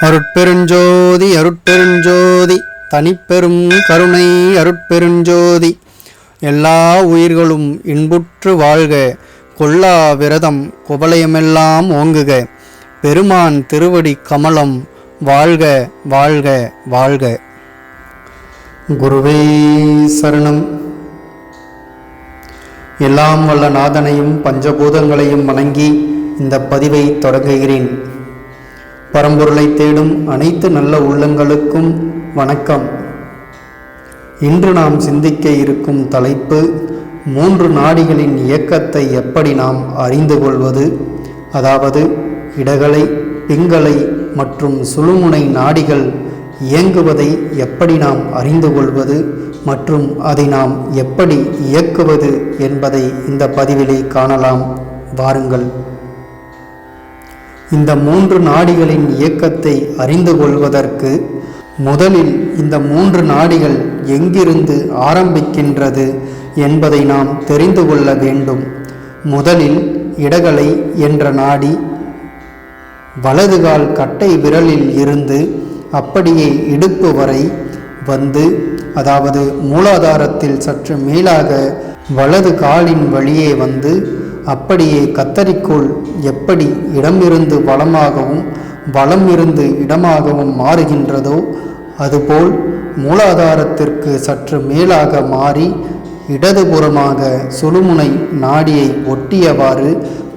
அருட்பெருஞ்சோதி அருட்பெருஞ்சோதி தனிப்பெரும் கருணை அருட்பெருஞ்சோதி. எல்லா உயிர்களும் இன்புற்று வாழ்க கொல்லா விரதம் குபலயமெல்லாம் ஓங்குக. பெருமான் திருவடி கமலம் வாழ்க வாழ்க வாழ்க. குருவே சரணம். எல்லாம் வல்ல நாதனையும் பஞ்சபூதங்களையும் வணங்கி இந்த பதிவை தொடங்குகிறேன். பரம்பொருளை தேடும் அனைத்து நல்ல உள்ளங்களுக்கும் வணக்கம். இன்று நாம் சிந்திக்க இருக்கும் தலைப்பு மூன்று நாடிகளின் இயக்கத்தை எப்படி நாம் அறிந்து கொள்வது? அதாவது இடகலை பிங்களை மற்றும் சுழுமுனை நாடிகள் இயங்குவதை எப்படி நாம் அறிந்து கொள்வது? மற்றும் அதை நாம் எப்படி இயக்குவது என்பதை இந்த பதிவிலே காணலாம். வாருங்கள். இந்த மூன்று நாடிகளின் இயக்கத்தை அறிந்து கொள்வதற்கு முதலில் இந்த மூன்று நாடிகள் எங்கிருந்து ஆரம்பிக்கின்றது என்பதை நாம் தெரிந்து கொள்ள வேண்டும். முதலில் இடகலை என்ற நாடி வலதுகால் கட்டை விரலில் இருந்து அப்படியே இடுப்பு வரை வந்து அதாவது மூலாதாரத்தில் சற்று மேலாக வலது காலின் வழியே வந்து அப்படியே கத்தரிக்கோள் எப்படி இடமிருந்து வளமாகவும் வலம் இருந்து இடமாகவும் மாறுகின்றதோ அதுபோல் மூலாதாரத்திற்கு சற்று மேலாக மாறி இடதுபுறமாக சுழுமுனை நாடியை ஒட்டியவாறு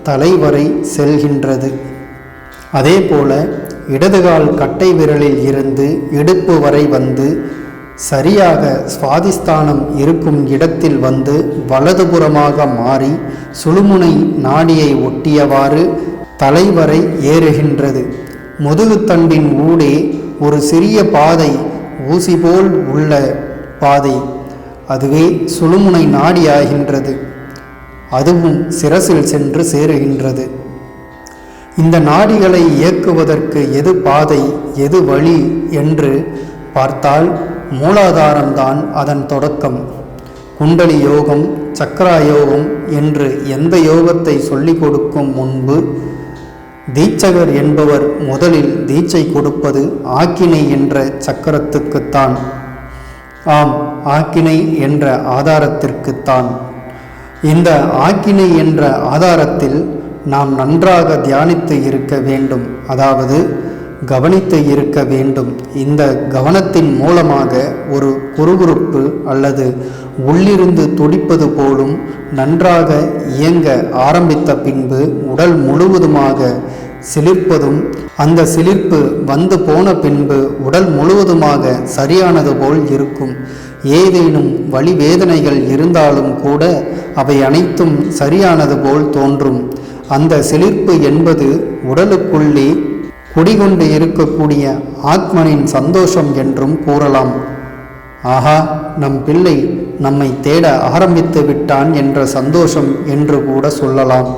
தலைவரை செல்கின்றது. அதேபோல இடதுகால் கட்டை விரலில் இருந்து இடுப்பு வரை வந்து சரியாக சுவாதிஸ்தானம் இருக்கும் இடத்தில் வந்து வலதுபுறமாக மாறி சுழுமுனை நாடியை ஒட்டியவாறு தலைவரை ஏறுகின்றது. முதுகுத்தண்டின் ஊடே ஒரு சிறிய பாதை ஊசி போல் உள்ள பாதை. அதுவே சுழுமுனை நாடியாகின்றது. அதுவும் சிரசில் சென்று சேருகின்றது. இந்த நாடிகளை இயக்குவதற்கு எது பாதை எது வழி என்று பார்த்தால் மூலாதாரம்தான் அதன் தொடக்கம். குண்டலி யோகம் சக்கரா யோகம் என்று எந்த யோகத்தை சொல்லிக் கொடுக்கும் முன்பு தீட்சகர் என்பவர் முதலில் தீட்சை கொடுப்பது ஆக்கினை என்ற சக்கரத்துக்குத்தான். ஆம் ஆக்கினை என்ற ஆதாரத்திற்குத்தான். இந்த ஆக்கினை என்ற ஆதாரத்தில் நாம் நன்றாக தியானித்து இருக்க வேண்டும். அதாவது கவனித்து இருக்க வேண்டும். இந்த கவனத்தின் மூலமாக ஒரு குறுகுறுப்பு அல்லது உள்ளிருந்து துடிப்பது போலும் நன்றாக இயங்க ஆரம்பித்த பின்பு உடல் முழுவதுமாக சிலிர்ப்பதும் அந்த சிலிர்ப்பு வந்து போன பின்பு உடல் முழுவதுமாக சரியானது போல் இருக்கும். ஏதேனும் வழி வேதனைகள் இருந்தாலும் கூட அவை அனைத்தும் சரியானது போல் தோன்றும். அந்த சிலிர்ப்பு என்பது உடலுக்குள்ளே குடிகொண்டு இருக்கக்கூடிய ஆத்மனின் சந்தோஷம் என்றும் கூறலாம். ஆஹா நம் பிள்ளை நம்மை தேட ஆரம்பித்து விட்டான் என்ற சந்தோஷம் என்று கூட சொல்லலாம்.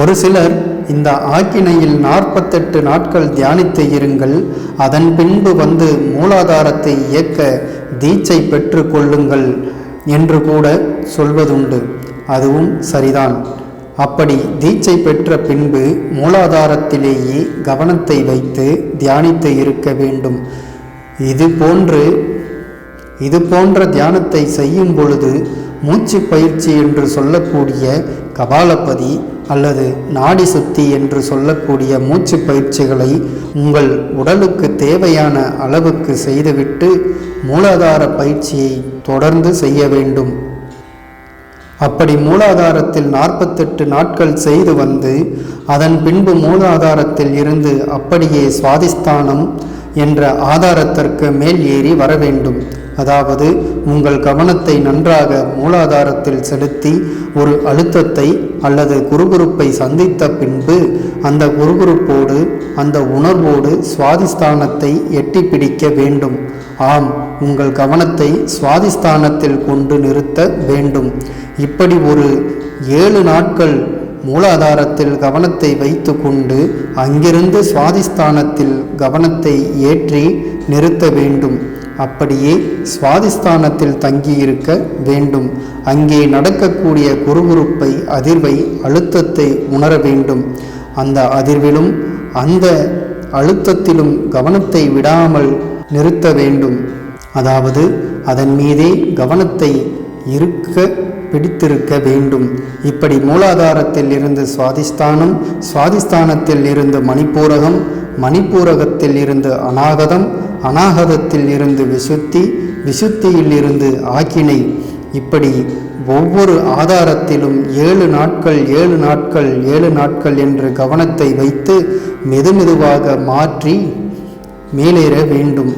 ஒரு சிலர் இந்த ஆக்கினையில் நாற்பத்தெட்டு நாட்கள் தியானித்து இருங்கள் அதன் பின்பு வந்து மூலாதாரத்தை இயக்க தீட்சை பெற்று கொள்ளுங்கள் என்று கூட சொல்வதுண்டு. அதுவும் சரிதான். அப்படி தீட்சை பெற்ற பின்பு மூலாதாரத்திலேயே கவனத்தை வைத்து தியானித்து இருக்க வேண்டும். இது போன்று இது போன்ற தியானத்தை செய்யும் பொழுது மூச்சு பயிற்சி என்று சொல்லக்கூடிய கபாலபதி அல்லது நாடி சுத்தி என்று சொல்லக்கூடிய மூச்சு பயிற்சிகளை உங்கள் உடலுக்கு தேவையான அளவுக்கு செய்துவிட்டு மூலாதார பயிற்சியை தொடர்ந்து செய்ய வேண்டும். அப்படி மூலாதாரத்தில் நாற்பத்தெட்டு நாட்கள் செய்து வந்து அதன் பின்பு மூலாதாரத்தில் இருந்து அப்படியே சுவாதிஸ்தானம் என்ற ஆதாரத்திற்கு மேல் ஏறி வர வேண்டும் அதாவது உங்கள் கவனத்தை நன்றாக மூலாதாரத்தில் செலுத்தி ஒரு அழுத்தத்தை அல்லது குறுகுறுப்பை சந்தித்த பின்பு அந்த குறுகுறுப்போடு அந்த உணர்வோடு சுவாதிஸ்தானத்தை எட்டி பிடிக்க வேண்டும். ஆம் உங்கள் கவனத்தை சுவாதிஸ்தானத்தில் கொண்டு நிறுத்த வேண்டும். இப்படி ஒரு ஏழு நாட்கள் மூலாதாரத்தில் கவனத்தை வைத்து கொண்டு அங்கிருந்து சுவாதிஸ்தானத்தில் கவனத்தை ஏற்றி நிறுத்த வேண்டும். அப்படியே சுவாதிஸ்தானத்தில் தங்கியிருக்க வேண்டும். அங்கே நடக்கக்கூடிய குறுகுறுப்பை அதிர்வை அழுத்தத்தை உணர வேண்டும். அந்த அதிர்விலும் அந்த அழுத்தத்திலும் கவனத்தை விடாமல் நிறுத்த வேண்டும். அதாவது அதன் மீதே கவனத்தை இருக்க பிடித்திருக்க வேண்டும். இப்படி மூலாதாரத்தில் இருந்து சுவாதிஸ்தானம் சுவாதிஸ்தானத்தில் இருந்து மணிப்பூரகம் மணிப்பூரகத்தில் இருந்து அநாகதம் அநாகதத்தில் இருந்து விசுத்தி விசுத்தியில் இருந்து ஆக்கினை. இப்படி ஒவ்வொரு ஆதாரத்திலும் ஏழு நாட்கள் ஏழு நாட்கள் ஏழு நாட்கள் என்று கவனத்தை வைத்து மெதுமெதுவாக மாற்றி மேலேற வேண்டும்.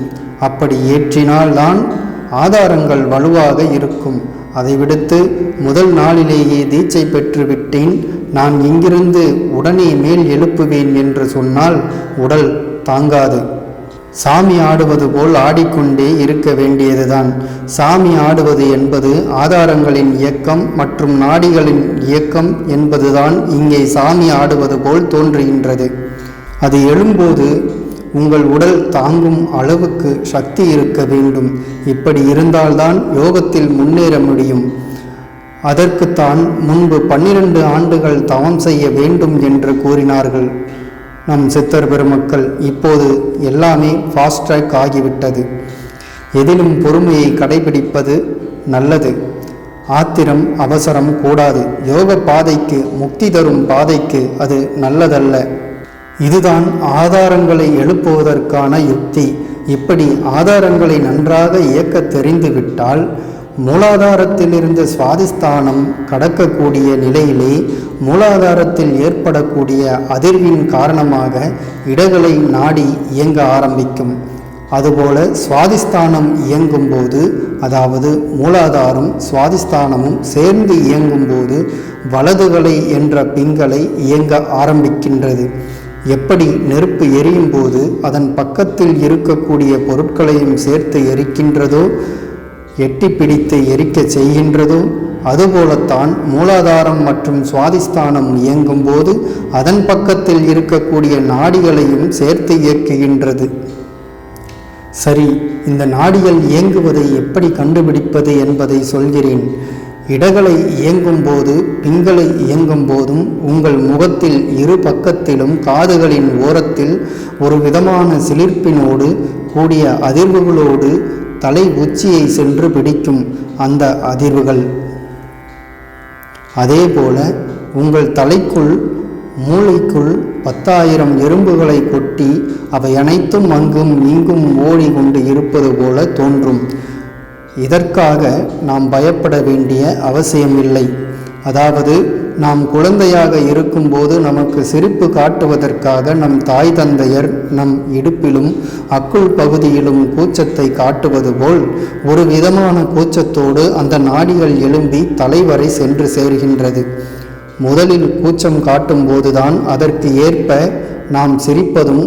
அப்படி ஏற்றினால்தான் ஆதாரங்கள் வலுவாக இருக்கும். அதை விடுத்து முதல் நாளிலேயே தீட்சை பெற்று விட்டேன் நான் இங்கிருந்து உடனே மேல் எழுப்புவேன் என்று சொன்னால் உடல் தாங்காது. சாமி ஆடுவது போல் ஆடிக்கொண்டே இருக்க வேண்டியதுதான். சாமி ஆடுவது என்பது ஆதாரங்களின் இயக்கம் மற்றும் நாடிகளின் இயக்கம் என்பதுதான் இங்கே சாமி ஆடுவது போல் தோன்றுகின்றது. அது எழும்போது உங்கள் உடல் தாங்கும் அளவுக்கு சக்தி இருக்க வேண்டும். இப்படி இருந்தால்தான் யோகத்தில் முன்னேற முடியும். அதற்குத்தான் முன்பு பன்னிரண்டு ஆண்டுகள் தவம் செய்ய வேண்டும் என்று கூறினார்கள். நம் சித்தர் பெருமக்கள் இப்போது எல்லாமே ஃபாஸ்ட் ட்ராக் ஆகிவிட்டது. எதிலும் பொறுமையை கடைபிடிப்பது நல்லது. ஆத்திரம் அவசரம் கூடாது. யோக பாதைக்கு முக்தி தரும் பாதைக்கு அது நல்லதல்ல. இதுதான் ஆதாரங்களை எழுப்புவதற்கான யுக்தி. இப்படி ஆதாரங்களை நன்றாக இயக்க தெரிந்துவிட்டால் மூலாதாரத்திலிருந்து சுவாதிஸ்தானம் கடக்கக்கூடிய நிலையிலே மூலாதாரத்தில் ஏற்படக்கூடிய அதிர்வின் காரணமாக இடங்களை நாடி இயங்க ஆரம்பிக்கும். அதுபோல சுவாதிஸ்தானம் இயங்கும்போது அதாவது மூலாதாரம் சுவாதிஸ்தானமும் சேர்ந்து இயங்கும்போது வலதுகளை என்ற பிங்களை இயங்க ஆரம்பிக்கின்றது. எப்படி நெருப்பு எரியும் போது அதன் பக்கத்தில் இருக்கக்கூடிய பொருட்களையும் சேர்த்து எரிக்கின்றதோ எட்டி பிடித்து எரிக்க செய்கின்றதோ அதுபோலத்தான் மூலாதாரம் மற்றும் சுவாதிஸ்தானம் இயங்கும் போது அதன் பக்கத்தில் இருக்கக்கூடிய நாடிகளையும் சேர்த்து இயக்குகின்றது. சரி இந்த நாடிகள் இயங்குவதை எப்படி கண்டுபிடிப்பது என்பதை சொல்கிறேன். இடகளை இயங்கும் போது பிங்களை இயங்கும் போதும் உங்கள் முகத்தில் இரு பக்கத்திலும் காதுகளின் ஓரத்தில் ஒரு விதமான சிலிர்ப்பினோடு கூடிய அதிர்வுகளோடு தலை உச்சியை சென்று பிடிக்கும் அந்த அதிர்வுகள். அதேபோல உங்கள் தலைக்குள் மூளைக்குள் பத்தாயிரம் எறும்புகளை கொட்டி அவை அனைத்தும் அங்கும் இங்கும் ஓடி கொண்டு இருப்பது போல தோன்றும். இதற்காக நாம் பயப்பட வேண்டிய அவசியமில்லை. அதாவது நாம் குழந்தையாக இருக்கும்போது நமக்கு சிரிப்பு காட்டுவதற்காக நம் தாய் தந்தையர் நம் இடுப்பிலும் அக்குள் பகுதியிலும் கூச்சத்தை காட்டுவது போல் ஒரு விதமான கூச்சத்தோடு அந்த நாடிகள் எழும்பி தலைவரை சென்று சேர்கின்றது. முதலில் கூச்சம் காட்டும்போதுதான் அதற்கு ஏற்ப நாம் சிரிப்பதும்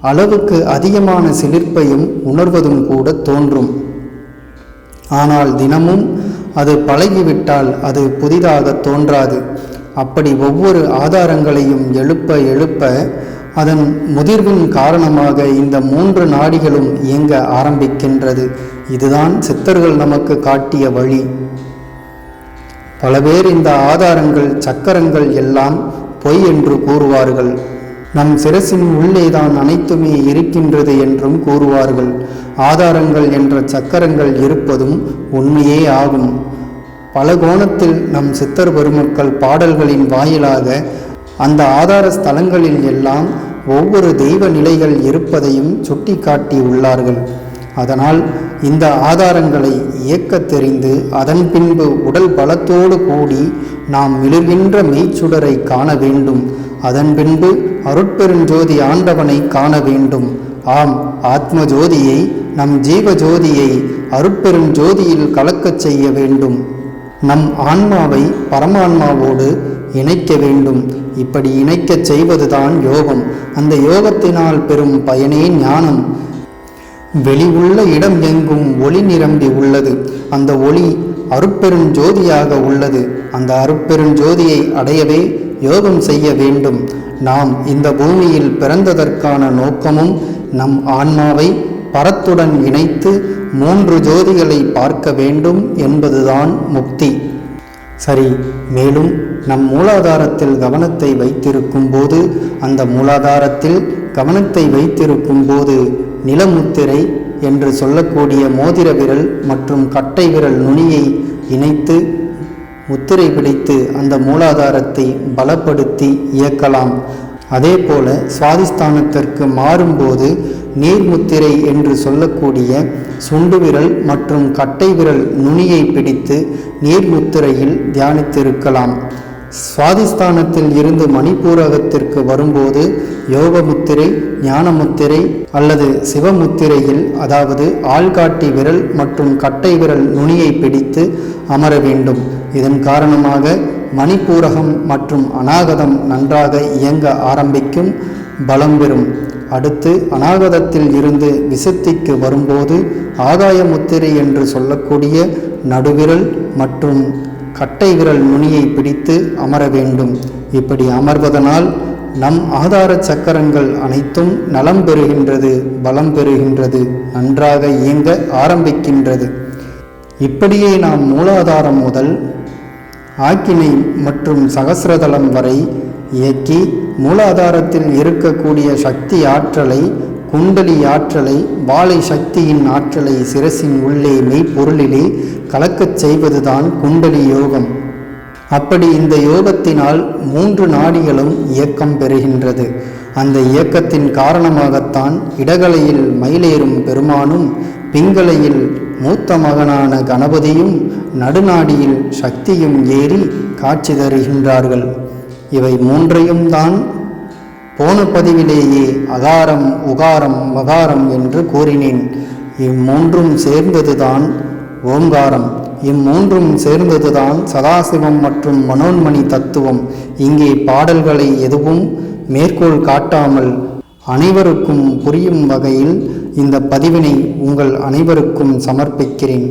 அளவுக்கு அதிகமான சிலிர்ப்பையும் உணர்வதும் கூட தோன்றும். ஆனால் தினமும் அது பழகிவிட்டால் அது புதிதாக தோன்றாது. அப்படி ஒவ்வொரு ஆதாரங்களையும் எழுப்ப எழுப்ப அதன் முதிர்வின் காரணமாக இந்த மூன்று நாடிகளும் இயங்க ஆரம்பிக்கின்றது. இதுதான் சித்தர்கள் நமக்கு காட்டிய வழி. பல பேர் இந்த ஆதாரங்கள் சக்கரங்கள் எல்லாம் பொய் என்று கூறுவார்கள். நம் சிரசின் உள்ளேதான் அனைத்துமே இருக்கின்றது என்றும் கூறுவார்கள். ஆதாரங்கள் என்ற சக்கரங்கள் இருப்பதும் உண்மையே ஆகும். பல கோணத்தில் நம் சித்தர் பெருமக்கள் பாடல்களின் வாயிலாக அந்த ஆதார ஸ்தலங்களில் எல்லாம் ஒவ்வொரு தெய்வ நிலைகள் இருப்பதையும் சுட்டிக்காட்டி உள்ளார்கள். அதனால் இந்த ஆதாரங்களை இயக்க தெரிந்து அதன் பின்பு உடல் பலத்தோடு கூடி நாம் மிளுகின்ற மெய்ச்சுடரை காண வேண்டும். அதன் பின்பு அருட்பெருஞ்சோதி ஆண்டவனை காண வேண்டும். ஆம் ஆத்ம ஜோதியை நம் ஜீவ ஜோதியை அருட்பெரும் ஜோதியில் கலக்கச் செய்ய வேண்டும். நம் ஆன்மாவை பரமான்மாவோடு இணைக்க வேண்டும். இப்படி இணைக்கச் செய்வதுதான் யோகம். அந்த யோகத்தினால் பெறும் பயனே ஞானம். வெளி உள்ள இடம் எங்கும் ஒளி நிரம்பி உள்ளது. அந்த ஒளி அருட்பெரும் ஜோதியாக உள்ளது. அந்த அருட்பெரும் ஜோதியை அடையவே யோகம் செய்ய வேண்டும். நாம் இந்த பூமியில் பிறந்ததற்கான நோக்கமும் நம் ஆன்மாவை பரத்துடன் இணைத்து மூன்று ஜோதிகளை பார்க்க வேண்டும் என்பதுதான் முக்தி. சரி மேலும் நம் மூலாதாரத்தில் கவனத்தை வைத்திருக்கும் போது அந்த மூலாதாரத்தில் கவனத்தை வைத்திருக்கும் போது நிலமுத்திரை என்று சொல்லக்கூடிய மோதிர விரல் மற்றும் கட்டை விரல் நுனியை இணைத்து முத்திரை பிடித்து அந்த மூலாதாரத்தை பலப்படுத்தி இயக்கலாம். அதே போல சுவாதிஸ்தானத்திற்கு மாறும்போது நீர்முத்திரை என்று சொல்லக்கூடிய சுண்டு விரல் மற்றும் கட்டை விரல் நுனியை பிடித்து நீர்முத்திரையில் தியானித்திருக்கலாம். சுவாதிஸ்தானத்தில் இருந்து மணிப்பூரகத்திற்கு வரும்போது யோகமுத்திரை ஞானமுத்திரை அல்லது சிவமுத்திரையில் அதாவது ஆள்காட்டி விரல் மற்றும் கட்டை விரல் நுனியை பிடித்து அமர வேண்டும். இதன் காரணமாக மணிப்பூரகம் மற்றும் அநாகதம் நன்றாக இயங்க ஆரம்பிக்கும் பலம் பெறும். அடுத்து அநாகதத்தில் இருந்து விசுத்திக்கு வரும்போது ஆகாய முத்திரை என்று சொல்லக்கூடிய நடுவிரல் மற்றும் கட்டை விரல் நுனியை பிடித்து அமர வேண்டும். இப்படி அமர்வதனால் நம் ஆதார சக்கரங்கள் அனைத்தும் நலம் பெறுகின்றது பலம் பெறுகின்றது நன்றாக இயங்க ஆரம்பிக்கின்றது. இப்படியே நாம் மூலாதாரம் முதல் ஆக்கினை மற்றும் சகசிரதளம் வரை இயக்கி மூலாதாரத்தில் இருக்கக்கூடிய சக்தி ஆற்றலை குண்டலி ஆற்றலை வாழை சக்தியின் ஆற்றலை சிரசின் உள்ளே மெய்ப்பொருளிலே கலக்கச் செய்வதுதான் குண்டலி யோகம். அப்படி இந்த யோகத்தினால் மூன்று நாடிகளும் இயக்கம் பெறுகின்றது. அந்த இயக்கத்தின் காரணமாகத்தான் இடகலையில் மயிலேறும் பெருமானும் பிங்களையில் மூத்த மகனான கணபதியும் நடுநாடியில் சக்தியும் ஏறி காட்சி தருகின்றார்கள். இவை மூன்றையும் தான் போன பதிவிலேயே அகாரம் உகாரம் மகாரம் என்று கூறினேன். இம்மூன்றும் சேர்ந்ததுதான் ஓங்காரம். இம்மூன்றும் சேர்ந்ததுதான் சதாசிவம் மற்றும் மனோன்மணி தத்துவம். இங்கே பாடல்களை எதுவும் மேற்கோள் காட்டாமல் அனைவருக்கும் புரியும் வகையில் இந்த பதிவினை உங்கள் அனைவருக்கும் சமர்ப்பிக்கிறேன்.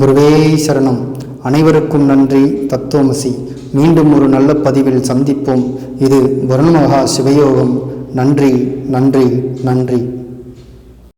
குருவே சரணம். அனைவருக்கும் நன்றி. தத்துவமசி. மீண்டும் ஒரு நல்ல பதிவில் சந்திப்போம். இது வருணமகா சிவயோகம். நன்றி நன்றி நன்றி.